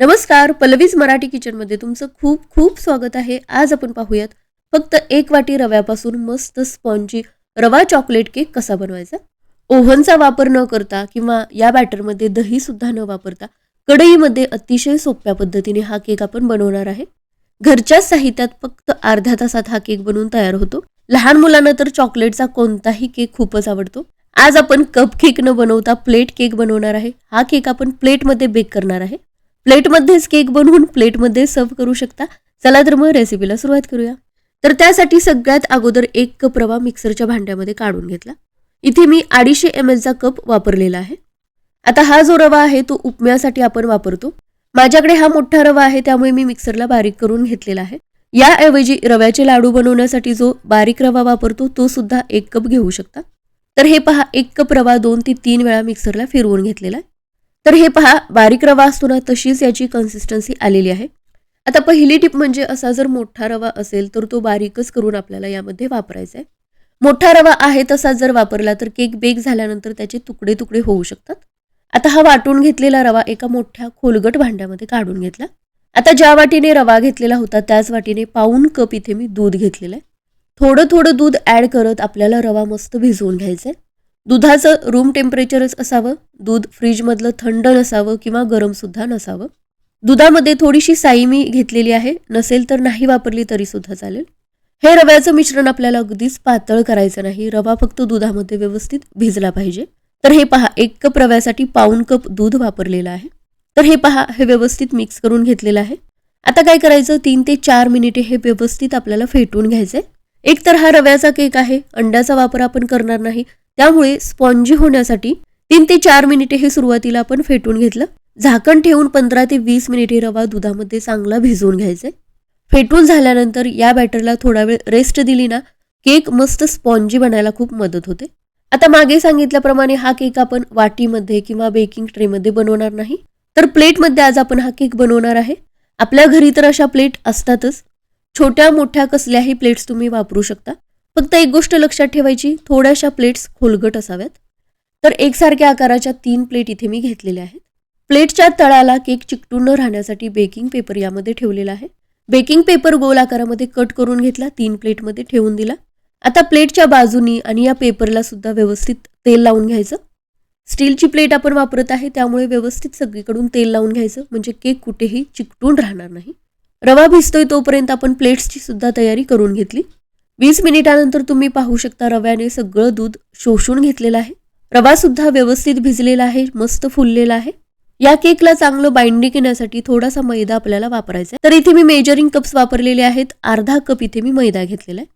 नमस्कार पल्लवीज मराठी किचनमध्ये तुमचं खूप खूप स्वागत आहे. आज आपण पाहूयात फक्त एक वाटी रव्यापासून मस्त स्पॉन्जी रवा चॉकलेट केक कसा बनवायचा? ओव्हनचा वापर न करता किंवा या बॅटरमध्ये दही सुद्धा न वापरता कढईमध्ये अतिशय सोप्या पद्धतीने हा केक आपण बनवणार आहे. घरच्याच साहित्यात फक्त अर्ध्या तासात हा केक बनवून तयार होतो. लहान मुलांना तर चॉकलेटचा कोणताही केक खूपच आवडतो. आज आपण कप केक न बनवता प्लेट केक बनवणार आहे. हा केक आपण प्लेटमध्ये बेक करणार आहे. प्लेटमध्येच केक बनवून प्लेटमध्ये सर्व करू शकता. चला तर मग रेसिपीला सुरुवात करूया. तर त्यासाठी सगळ्यात अगोदर एक कप रवा मिक्सरच्या भांड्यामध्ये काढून घेतला. इथे मी अडीचशे एम एलचा कप वापरलेला आहे. आता हा जो रवा आहे तो उपम्यासाठी आपण वापरतो. माझ्याकडे हा मोठा रवा आहे त्यामुळे मी मिक्सरला बारीक करून घेतलेला आहे. याऐवजी रव्याचे लाडू बनवण्यासाठी जो बारीक रवा वापरतो तो सुद्धा एक कप घेऊ शकता. तर हे पहा एक कप रवा दोन ते तीन वेळा मिक्सरला फिरवून घेतलेला आहे. तर हे पहा बारीक रवा असतो ना तशीच याची कन्सिस्टन्सी आलेली आहे. आता पहिली टिप म्हणजे असा जर मोठा रवा असेल तर तो बारीकच करून आपल्याला यामध्ये वापरायचा आहे मोठा रवा आहे तसा जर वापरला तर केक बेक झाल्यानंतर त्याचे तुकडे तुकडे होऊ शकतात. आता हा वाटून घेतलेला रवा एका मोठ्या खोलगट भांड्यामध्ये काढून घेतला. आता ज्या वाटीने रवा घेतलेला होता त्याच वाटीने पाऊन कप इथे मी दूध घेतलेलं आहे. थोडं थोडं दूध ॲड करत आपल्याला रवा मस्त भिजवून घ्यायचा आहे दुधाचं रूम टेम्परेचरच असावं दूध फ्रीजमधलं थंड नसावं किंवा गरमसुद्धा नसावं. दुधामध्ये थोडीशी साई मी घेतलेली आहे नसेल तर नाही वापरली तरी सुद्धा चालेल. हे रव्याचं मिश्रण आपल्याला अगदीच पातळ करायचं नाही रवा फक्त दुधामध्ये व्यवस्थित भिजला पाहिजे. तर हे पहा एक कप रव्यासाठी पाऊन कप दूध वापरलेलं आहे. तर हे पहा हे व्यवस्थित मिक्स करून घेतलेलं आहे. आता काय करायचं तीन ते चार मिनिटे हे व्यवस्थित आपल्याला फेटून घ्यायचंय. एक तर हा रव्याचा केक आहे अंड्याचा वापर आपण करणार नाही त्यामुळे स्पॉन्जी होण्यासाठी तीन ते चार मिनिटे हे सुरुवातीला आपण फेटून घेतलं. झाकण ठेवून पंधरा ते वीस मिनिटे रवा दुधामध्ये चांगला भिजवून घ्यायचा. फेटून झाल्यानंतर या बॅटरला थोडा वेळ रेस्ट दिली ना केक मस्त स्पॉन्जी बनायला खूप मदत होते. आता मागे सांगितल्याप्रमाणे हा केक आपण वाटीमध्ये किंवा बेकिंग ट्रेमध्ये बनवणार नाही. तर प्लेटमध्ये आज आपण हा केक बनवणार आहे. आपल्या घरी तर अशा प्लेट असतातच. छोट्या मोठ्या कसल्याही प्लेट्स तुम्ही वापरू शकता. फक्त एक गोष्ट लक्षात ठेवायची थोड्याशा प्लेट्स खोलगट असाव्यात. तर एकसारख्या आकाराच्या तीन प्लेट इथे मी घेतलेल्या आहेत. प्लेटच्या तळाला केक चिकटून न राहण्यासाठी बेकिंग पेपर यामध्ये ठेवलेला आहे. बेकिंग पेपर गोल आकारामध्ये कट करून घेतला तीन प्लेटमध्ये ठेवून दिला. आता प्लेटच्या बाजूनी आणि या पेपरला सुद्धा व्यवस्थित तेल लावून घ्यायचं. स्टीलची प्लेट आपण वापरत आहे त्यामुळे व्यवस्थित सगळीकडून तेल लावून घ्यायचं म्हणजे केक कुठेही चिकटून राहणार नाही. रवा भिजतोय तोपर्यंत आपण प्लेट्सची सुद्धा तयारी करून घेतली. वीस मिनिटानंतर तुम्ही पाहू शकता रव्याने सगळं दूध शोषून घेतलेलं आहे. रवा सुद्धा व्यवस्थित भिजलेला आहे मस्त फुललेला आहे. या केकला चांगलं बाइंडिंग येण्यासाठी थोडासा मैदा आपल्याला वापरायचा आहे. तर इथे मी मेजरिंग कप्स वापरलेले आहेत. अर्धा कप इथे मी मैदा घेतलेला आहे.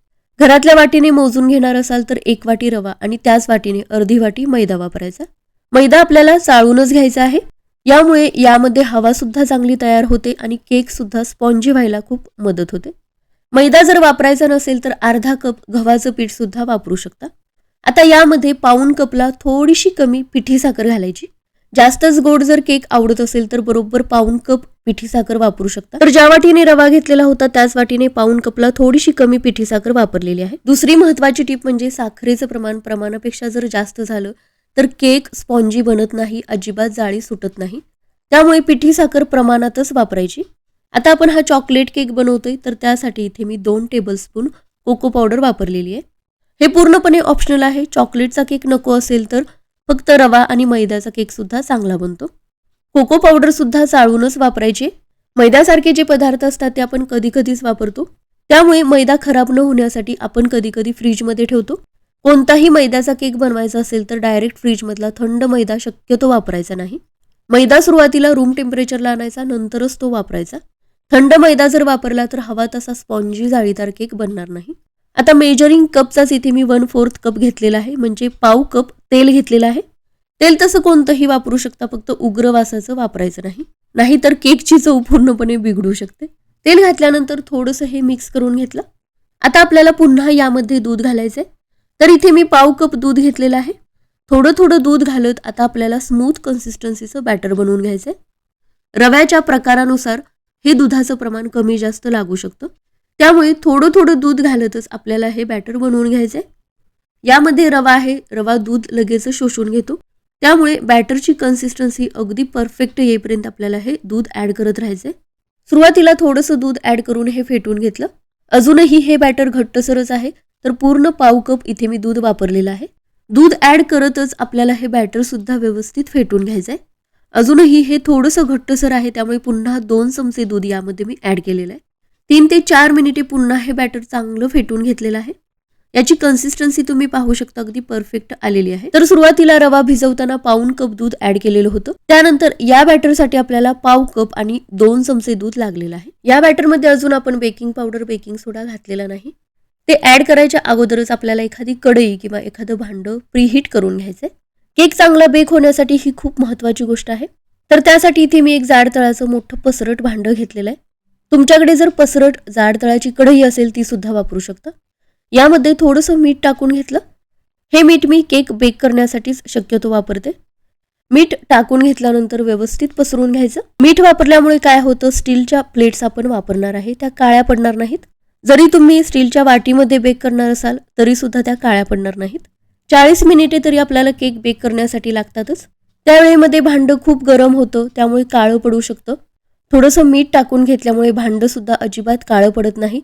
घरातल्या वाटीने मोजून घेणार असाल तर एक वाटी रवा आणि त्याच वाटीने अर्धी वाटी मैदा वापरायचा. मैदा आपल्याला चाळूनच घ्यायचा आहे. यामुळे यामध्ये हवा सुद्धा चांगली तयार होते आणि केक सुद्धा स्पॉन्जी व्हायला खूप मदत होते. मैदा जर वापरायचा नसेल तर अर्धा कप गव्हाचं पीठ सुद्धा वापरू शकता. आता यामध्ये पाऊन कपला थोडीशी कमी पिठी साखर घालायची. जास्तच गोड जर केक आवडत असेल तर बरोबर पाऊन कप पिठी साखर वापरू शकता. तर ज्या वाटीने रवा घेतलेला होता त्याच वाटीने पाऊन कपला थोडीशी कमी पिठी साखर वापरलेली आहे. दुसरी महत्वाची टीप म्हणजे साखरेचं प्रमाण प्रमाणापेक्षा जर जास्त झालं तर केक स्पॉन्जी बनत नाही अजिबात जाळी सुटत नाही. त्यामुळे पिठी साखर प्रमाणातच वापरायची. आता आपण हा चॉकलेट केक बनवतोय तर त्यासाठी इथे मी दोन टेबलस्पून कोको पावडर वापरलेली आहे. हे पूर्णपणे ऑप्शनल आहे. चॉकलेटचा केक नको असेल तर फक्त रवा आणि मैद्याचा केकसुद्धा चांगला बनतो. कोको पावडरसुद्धा चाळूनच वापरायचे. मैद्यासारखे जे पदार्थ असतात ते आपण कधी कधीच वापरतो. त्यामुळे मैदा खराब न होण्यासाठी आपण कधी कधी फ्रीजमध्ये ठेवतो. कोणताही मैद्याचा केक बनवायचा असेल तर डायरेक्ट फ्रीजमधला थंड मैदा शक्यतो वापरायचा नाही. मैदा सुरुवातीला रूम टेम्परेचरला आणायचा नंतरच तो वापरायचा. थंड मैदा जर वापरला तर हवा तसा स्पॉन्जी जाळीदार केक बनणार नाही. आता मेजरिंग कपचाच इथे मी वन फोर्थ कप घेतलेला आहे म्हणजे पाव कप तेल घेतलेलं आहे. तेल तसं कोणतंही वापरू शकता फक्त उग्र वासाचं वापरायचं नाही. नाहीतर केकची चव पूर्णपणे बिघडू शकते. तेल घातल्यानंतर थोडंसं हे मिक्स करून घेतलं. आता आपल्याला पुन्हा यामध्ये दूध घालायचंय. तर इथे मी पाव कप दूध घेतलेलं आहे. थोडं थोडं दूध घालत आता आपल्याला स्मूथ कन्सिस्टन्सीचं बॅटर बनवून घ्यायचंय. रव्याच्या प्रकारानुसार हे दुधाचं प्रमाण कमी जास्त लागू शकतं. त्यामुळे थोडं थोडं दूध घालतच आपल्याला हे बॅटर बनवून घ्यायचं आहे यामध्ये रवा आहे रवा दूध लगेच शोषून घेतो. त्यामुळे बॅटरची कन्सिस्टन्सी अगदी परफेक्ट येईपर्यंत आपल्याला हे दूध ॲड करत राहायचंय. सुरुवातीला थोडंसं दूध ॲड करून हे फेटून घेतलं. अजूनही हे बॅटर घट्टसरच आहे तर पूर्ण पाव कप इथे मी दूध वापरलेलं आहे. दूध ॲड करतच आपल्याला हे बॅटरसुद्धा व्यवस्थित फेटून घ्यायचं आहे अजूनही हे थोडंसं घट्टसर आहे त्यामुळे पुन्हा दोन चमचे दूध यामध्ये मी ॲड केलेलं आहे. तीन ते चार मिनिटे पुन्हा हे बॅटर चांगलं फेटून घेतलेलं आहे. याची कन्सिस्टन्सी तुम्ही पाहू शकता अगदी परफेक्ट आलेली आहे. तर सुरुवातीला रवा भिजवताना पाऊन कप दूध ऍड केलेलं होतं. त्यानंतर या बॅटरसाठी आपल्याला पाव कप आणि दोन चमचे दूध लागलेलं आहे. या बॅटरमध्ये अजून आपण बेकिंग पावडर बेकिंग सोडा घातलेला नाही. ते ऍड करायच्या अगोदरच आपल्याला एखादी कढई किंवा एखादं भांडं प्रीहीट करून घ्यायचंय. केक चांगला बेक होण्यासाठी ही खूप महत्वाची गोष्ट आहे. तर त्यासाठी इथे मी एक जाड तळाचं मोठं पसरट भांडं घेतलेलं आहे. तुमच्याकडे जर पसरट जाड तळाची कढई असेल ती सुद्धा वापरू शकता. यामध्ये थोडंसं मीठ टाकून घेतलं. हे मीठ मी केक बेक करण्यासाठीच शक्यतो वापरते. मीठ टाकून घेतल्यानंतर व्यवस्थित पसरून घ्यायचं. मीठ वापरल्यामुळे काय होतं स्टीलच्या प्लेट्स आपण वापरणार आहे त्या काळ्या पडणार नाहीत. जरी तुम्ही स्टीलच्या वाटीमध्ये बेक करणार असाल तरी सुद्धा त्या काळ्या पडणार नाहीत. चाळीस मिनिटे तरी आपल्याला केक बेक करण्यासाठी लागतातच. त्यावेळेमध्ये भांडं खूप गरम होतं त्यामुळे काळं पडू शकतं. थोडंसं मीठ टाकून घेतल्यामुळे भांडंसुद्धा अजिबात काळं पडत नाही.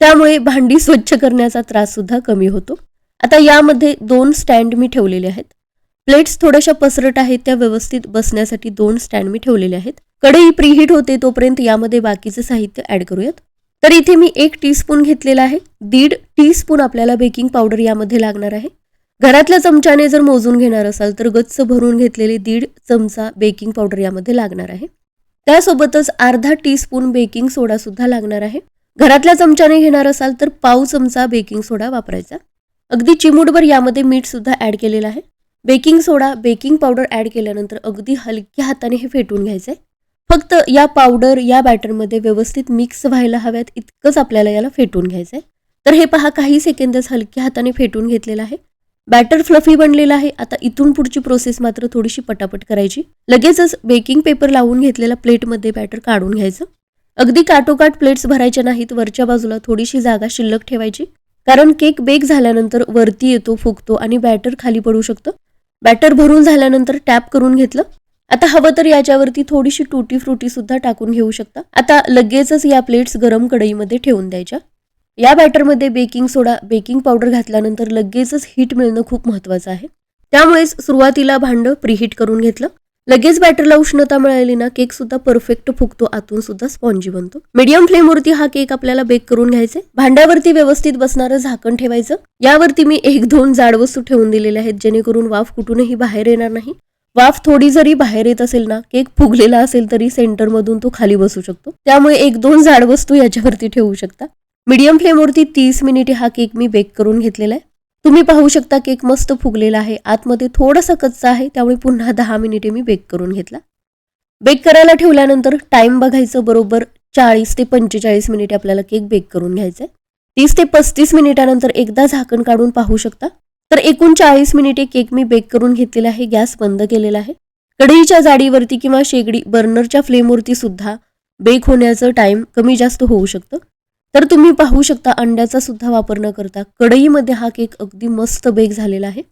त्यामुळे भांडी स्वच्छ करण्याचा त्रास सुद्धा कमी होतो. आता यामध्ये दोन स्टँड मी ठेवलेले आहेत. प्लेट्स थोड्याशा पसरट आहेत त्या व्यवस्थित बसण्यासाठी दोन स्टँड मी ठेवलेले आहेत. कढई प्रीहीट होते तोपर्यंत यामध्ये बाकीचे साहित्य ऍड करूयात. तर इथे मी एक टीस्पून घेतलेला आहे. दीड टीस्पून आपल्याला बेकिंग पावडर यामध्ये लागणार आहे. घरातल्या चमच्याने जर मोजून घेणार असाल तर गच्च भरून घेतलेले दीड चमचा बेकिंग पावडर यामध्ये लागणार आहे. त्यासोबतच अर्धा टीस्पून बेकिंग सोडा सुद्धा लागणार आहे. घरातल्या चमच्याने घेणार असाल तर पाव चमचा बेकिंग सोडा वापरायचा. अगदी चिमूटभर यामध्ये मीठ सुद्धा ऍड केलेलं आहे. Baking soda baking powder add केल्यानंतर अगदी हलक्या हाताने हे फेटून घ्यायचंय. फक्त या पावडर या बॅटरमध्ये व्यवस्थित मिक्स व्हायला हव्यात इतकंच आपल्याला याला फेटून घ्यायचंय. तर हे पहा काही सेकंदच हलक्या हाताने फेटून घेतलेलं आहे. बॅटर फ्लफी बनलेला आहे. आता इथून पुढची प्रोसेस मात्र थोडीशी पटापट करायची. लगेचच बेकिंग पेपर लावून घेतलेल्या प्लेटमध्ये बॅटर काढून घ्यायचं. अगदी काटोकाट प्लेट्स भरायच्या नाहीत. वरच्या बाजूला थोडीशी जागा शिल्लक ठेवायची. कारण केक बेक झाल्यानंतर वरती येतो फुगतो आणि बॅटर खाली पडू शकतं. बॅटर भरून झाल्यानंतर टॅप करून घेतलं. आता हवं तर याच्यावरती थोडीशी टुटी फ्रुटी सुद्धा टाकून घेऊ शकता. आता लगेचच या प्लेट्स गरम कढईमध्ये ठेवून द्यायच्या. या बॅटरमध्ये बेकिंग सोडा बेकिंग पावडर घातल्यानंतर लगेचच हीट मिळणं खूप महत्वाचं आहे. त्यामुळेच सुरुवातीला भांडं प्रीहीट करून घेतलं. लगेच बॅटरला उष्णता मिळाली ना केक सुद्धा परफेक्ट फुगतो आतून सुद्धा स्पॉन्जी बनतो. मीडियम फ्लेमवरती हा केक आपल्याला बेक करून घ्यायचा. भांड्यावरती व्यवस्थित बसणारं झाकण ठेवायचं. यावरती मी एक दोन जाड वस्तू ठेवून दिलेल्या आहेत जेणेकरून वाफ कुठूनही बाहेर येणार नाही. वाफ थोडी जरी बाहेर येत असेल ना केक फुगलेला असेल तरी सेंटर मधून तो खाली बसू शकतो. त्यामुळे एक दोन जाड वस्तू याच्यावरती ठेवू शकता. मीडियम फ्लेमवरती तीस मिनिटे हा केक मी बेक करून घेतलेला आहे. तुम्ही पाहू शकता केक मस्त फुगलेला आहे. आतमध्ये थोडासा कच्चा आहे त्यामुळे पुन्हा दहा मिनिटे मी बेक करून घेतला. बेक करायला ठेवल्यानंतर टाईम बघायचं बरोबर चाळीस ते पंचेचाळीस मिनिटे आपल्याला केक बेक करून घ्यायचा आहे तीस ते पस्तीस मिनिटानंतर एकदा झाकण काढून पाहू शकता. तर एकूण चाळीस मिनिटे केक मी बेक करून घेतलेला आहे गॅस बंद केलेला आहे. कढईच्या जाडीवरती किंवा शेगडी बर्नरच्या फ्लेमवरती सुद्धा बेक होण्याचं टाईम कमी जास्त होऊ शकतं. तर तुम्ही पाहू शकता अंड्याचा सुद्धा वापर न करता कढईमध्ये हा केक अगदी मस्त बेक झालेला आहे.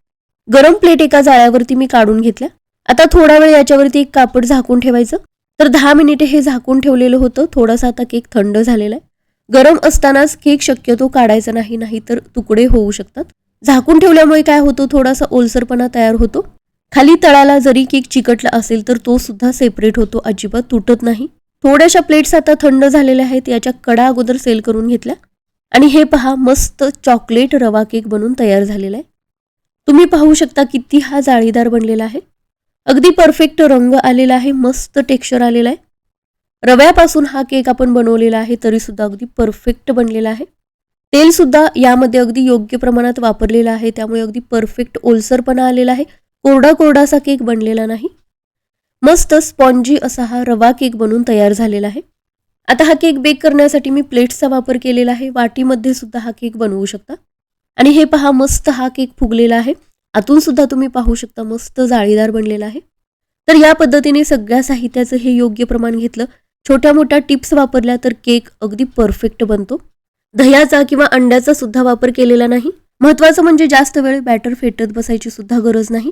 गरम प्लेट एका जाळ्यावरती मी काढून घेतल्या. आता थोडा वेळ याच्यावरती एक कापड झाकून ठेवायचं. तर दहा मिनिटे हे झाकून ठेवलेलं होतं. थोडासा आता केक थंड झालेला आहे. गरम असतानाच केक शक्यतो काढायचा नाही नाही तर तुकडे होऊ शकतात. झाकून ठेवल्यामुळे काय होतं? थोडासा ओलसरपणा तयार होतो. खाली तळाला जरी केक चिकटला असेल तर तो सुद्धा सेपरेट होतो. अजिबात तुटत नाही. थोड्याशा प्लेट्स आता थंड झालेल्या आहेत याच्या कडा अगोदर सेल करून घेतल्या. आणि हे पहा मस्त चॉकलेट रवा केक बनून तयार झालेला आहे. तुम्ही पाहू शकता किती हा जाळीदार बनलेला आहे. अगदी परफेक्ट रंग आलेला आहे मस्त टेक्स्चर आलेला आहे. रव्यापासून हा केक आपण बनवलेला आहे तरीसुद्धा अगदी परफेक्ट बनलेला आहे. तेलसुद्धा यामध्ये अगदी योग्य प्रमाणात वापरलेलं आहे त्यामुळे अगदी परफेक्ट ओलसरपणा आलेला आहे. कोरडा कोरडासा केक बनलेला नाही. मस्त स्पॉन्जी असा हा रवा केक बनून तयार झालेला आहे. आता हा केक बेक करण्यासाठी मी प्लेट्सचा वापर केलेला आहे. वाटीमध्ये सुद्धा हा केक बनवू शकता. आणि हे पहा मस्त हा केक फुगलेला आहे. आतून सुद्धा तुम्ही पाहू शकता मस्त जाळीदार बनलेला आहे. तर या पद्धतीने सगळ्या साहित्याचं हे योग्य प्रमाण घेतलं. छोट्या मोठ्या टिप्स वापरल्या तर केक अगदी परफेक्ट बनतो. दह्याचा किंवा अंड्याचा सुद्धा वापर केलेला नाही. महत्वाचं म्हणजे जास्त वेळ बॅटर फेटत बसायची सुद्धा गरज नाही.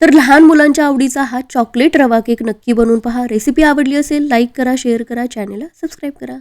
तर लहान मुलांच्या आवडीचा हा चॉकलेट रवा केक नक्की बनवून पहा. रेसिपी आवडली असेल लाईक करा शेअर करा चॅनेलला सबस्क्राईब करा.